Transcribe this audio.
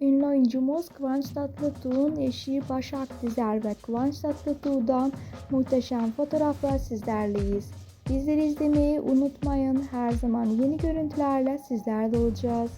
Ünlü oyuncumuz Kıvanç Tatlıtuğ'un eşi Başak Dizer ve Kıvanç Tatlıtuğ'dan muhteşem fotoğraflar sizlerleyiz. Bizleri izlemeyi unutmayın. Her zaman yeni görüntülerle sizlerde olacağız.